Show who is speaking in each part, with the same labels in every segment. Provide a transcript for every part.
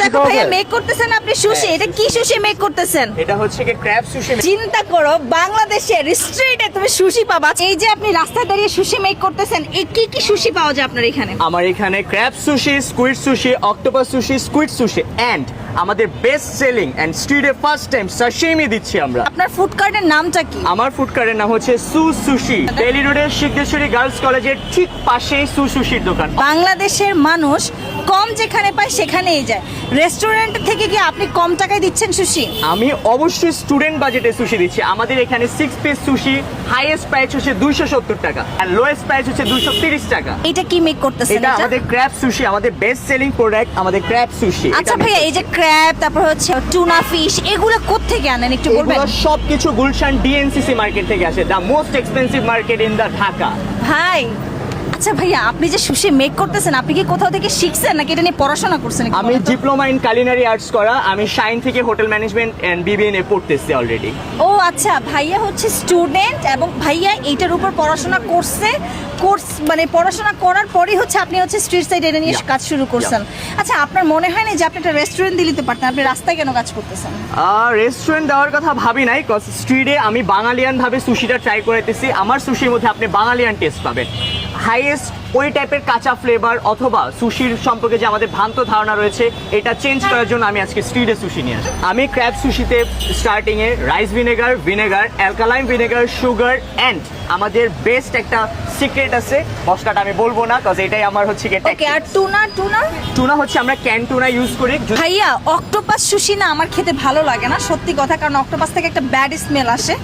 Speaker 1: দেখো দেখো ভাইয়া মেক করতেছেন আপনি সুশি।
Speaker 2: হ্যাঁ,
Speaker 1: এটা কি সুশি মেক করতেছেন?
Speaker 2: এটা হচ্ছে কি ক্র্যাব সুশি
Speaker 1: চিন্তা করো স্ট্রিটে তুমি সুশি পাবা। এই যে আপনি রাস্তায় দাঁড়িয়ে সুশি মেক করতেছেন এই কি কি সুশি পাওয়া যায় আপনার এখানে?
Speaker 2: আমার এখানে crab sushi squid sushi octopus sushi squid sushi. And আমাদের বেস্ট সেলিং এন্ড স্ট্রিটে ফার্স্ট টাইম সাশিমি দিচ্ছি আমরা।
Speaker 1: আপনার ফুড কার্টের নামটা কি?
Speaker 2: আমার ফুড কার্টের নাম হচ্ছে সু সুশি। রোডের সিদ্ধেশ্বরী গার্লস কলেজের ঠিক পাশেই সু সুশির দোকান।
Speaker 1: বাংলাদেশের মানুষ কম যেখানে পায় সেখানেই যায়। রেস্টুরেন্ট থেকে কি আপনি কম টাকায় দিচ্ছেন সুশি
Speaker 2: আমি অবশ্যই স্টুডেন্ট বাজেটে সুশি দিচ্ছি। আমাদের এখানে six piece sushi highest price হচ্ছে দুইশো সত্তর টাকা আর লোয়েস্ট প্রাইস হচ্ছে দুইশো তিরিশ টাকা।
Speaker 1: এটা কি মেক করতেছেন
Speaker 2: এটা আমাদের ক্র্যাব সুশি আমাদের বেস্ট সেলিং প্রোডাক্ট আমাদের ক্র্যাব সুশি
Speaker 1: আচ্ছা ভাইয়া এই যে ক্র্যাব তারপর হচ্ছে টুনা ফিশ এগুলো কোত্থেকে আনেন একটু বলবেন?
Speaker 2: এগুলো সবকিছু গুলশান ডিএনসিসি মার্কেট থেকে আসে the most expensive market in the Dhaka.
Speaker 1: ভাই আচ্ছা ভাইয়া আপনি যে সুশি মেক করতেছেন আপনি কি কোথাও থেকে শিখছেন নাকি এটা নিয়ে পড়াশোনা করছেন
Speaker 2: আমি ডিপ্লোমা ইন কালিনারি আর্টস করা আমি শাইন থেকে হোটেল ম্যানেজমেন্ট এন্ড বিবিএনএ পড়তেছি অলরেডি
Speaker 1: ও আচ্ছা ভাইয়া হচ্ছে স্টুডেন্ট এবং ভাইয়া এইটার উপর পড়াশোনা করছে কোর্স মানে পড়াশোনা করার পরেই হচ্ছে আপনি হচ্ছে স্ট্রিট সাইড এটা নিয়ে কাজ শুরু করছেন। আচ্ছা আপনার মনে হয় না যে আপনি একটা রেস্টুরেন্ট দিলে তো পারতেন? আপনি রাস্তায় কেন কাজ করতেছেন?
Speaker 2: রেস্টুরেন্ট দেওয়ার কথা ভাবি নাই কজ স্ট্রিটে আমি বাঙালিয়ান ভাবে সুশিটা ট্রাই করেতেছি আমার সুশির মধ্যে আপনি বাঙালিয়ান টেস্ট পাবেন। হাইয়েস্ট ওই টাইপের কাঁচা ফ্লেভার অথবা সুশির সম্পর্কে যে আমাদের ভ্রান্ত ধারণা রয়েছে এটা চেঞ্জ করার জন্য আমি আজকে স্ট্রিটে সুশি নিয়ে আসি আমি crab সুশিতে starting a rice vinegar vinegar alkaline vinegar sugar and আমাদের বেস্ট একটা সিক্রেট আছে মশলাটা আমি বলব না কজ এটাই আমার হচ্ছে কি
Speaker 1: ওকে আর টুনা টুনা
Speaker 2: টুনা হচ্ছে আমরা ক্যান টুনা ইউজ করি।
Speaker 1: ভাইয়া অক্টোপাস সুশি না আমার খেতে ভালো লাগে না সত্যি কথা কারণ অক্টোপাস থেকে একটা ব্যাড স্মেল আসে।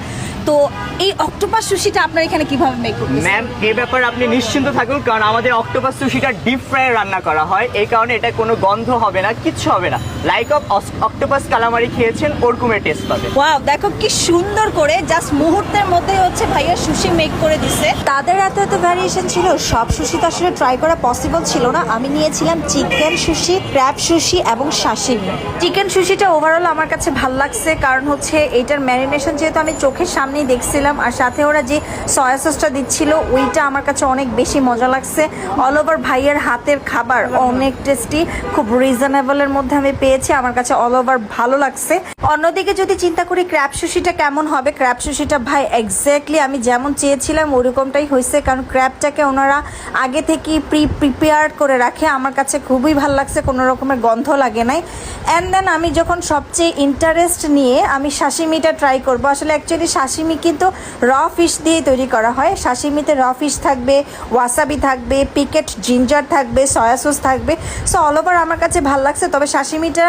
Speaker 1: তো এই অক্টোপাস সুশিটা আপনার এখানে কীভাবে মেক করতেছেন?
Speaker 2: ম্যাম এই ব্যাপারে আপনি নিশ্চিন্ত থাকুন কারণ আমাদের অক্টোপাস সুশিটা ডিপ ফ্রাই রান্না করা হয়। এই কারণে এটা কোনো গন্ধ হবে না কিচ্ছু হবে না। লাইক অফ অক্টোপাস কালামারি খেয়েছেন ওরকমের টেস্ট পাবে
Speaker 1: ওয়াও দেখো কি সুন্দর করে জাস্ট মুহূর্তের মধ্যে হচ্ছে ভাইয়া সুশি মেক করে দিছে।
Speaker 3: তাদের এত এত ভ্যারিয়েশন ছিল সব সুশি তো আসলে ট্রাই করা পসিবল ছিল না। আমি নিয়েছিলাম চিকেন সুশি ক্র্যাব সুশি এবং শাশিমি চিকেন সুশিটা ওভারঅল আমার কাছে ভালো লাগছে কারণ হচ্ছে এটার ম্যারিনেশন যেহেতু আমি চোখের সামনেই দেখছিলাম আর সাথে ওরা যে সয়া সসটা দিচ্ছিল, ওইটা আমার কাছে অনেক বেশি মজা লাগছে। অল ওভার ভাইয়ের হাতের খাবার অনেক টেস্টি খুব রিজনেবলের মধ্যে আমি পেয়েছি, আমার কাছে অল ওভার ভালো লাগছে। অন্যদিকে যদি চিন্তা করি ক্র্যাব সুশিটা কেমন হবে ক্র্যাব সুশিটা ভাই এক্স্যাক্টলি আমি যেমন চেয়েছিলাম ওরকমটাই হয়েছে, কারণ ক্র্যাপটাকে ওনারা আগে থেকেই প্রি প্রিপেয়ার করে রাখে, আমার কাছে খুবই ভালো লাগছে, কোনো রকমের গন্ধ লাগে নাই। অ্যান্ড দেন আমি যখন সবচেয়ে ইন্টারেস্ট নিয়ে আমি শাশিমিটা ট্রাই করব, আসলে অ্যাকচুয়ালি শাশিমি কিন্তু র ফিশ দিয়ে তৈরি করা হয়। শাশিমিতে র ফিশ থাকবে ওয়াসাবি থাকবে পিকেট জিঞ্জার থাকবে সয়া সস থাকবে। সো অল ওভার আমার কাছে ভালো লাগছে, তবে শাশিমিটা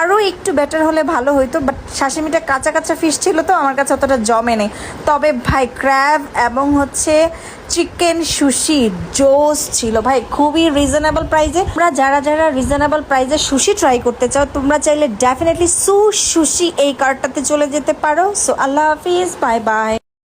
Speaker 3: আরও একটু বেটার হলে ভালো হইতো বাট শাশিমিটা কাঁচা কাঁচা ফিশ ছিল তো, আমার কাছে অতটা জমে নেই। তবে ভাই ক্র্যাব এবং হচ্ছে চিকেন সুশি জোস ছিল। ভাই, খুবই রিজনেবল প্রাইসে তোমরা যারা যারা রিজনেবল প্রাইজে সুশি ট্রাই করতে চাও, তোমরা চাইলে ডেফিনেটলি সু সুশি এই কার্ডটাতে চলে যেতে পারো। সো আল্লাহ হাফিজ বাই বাই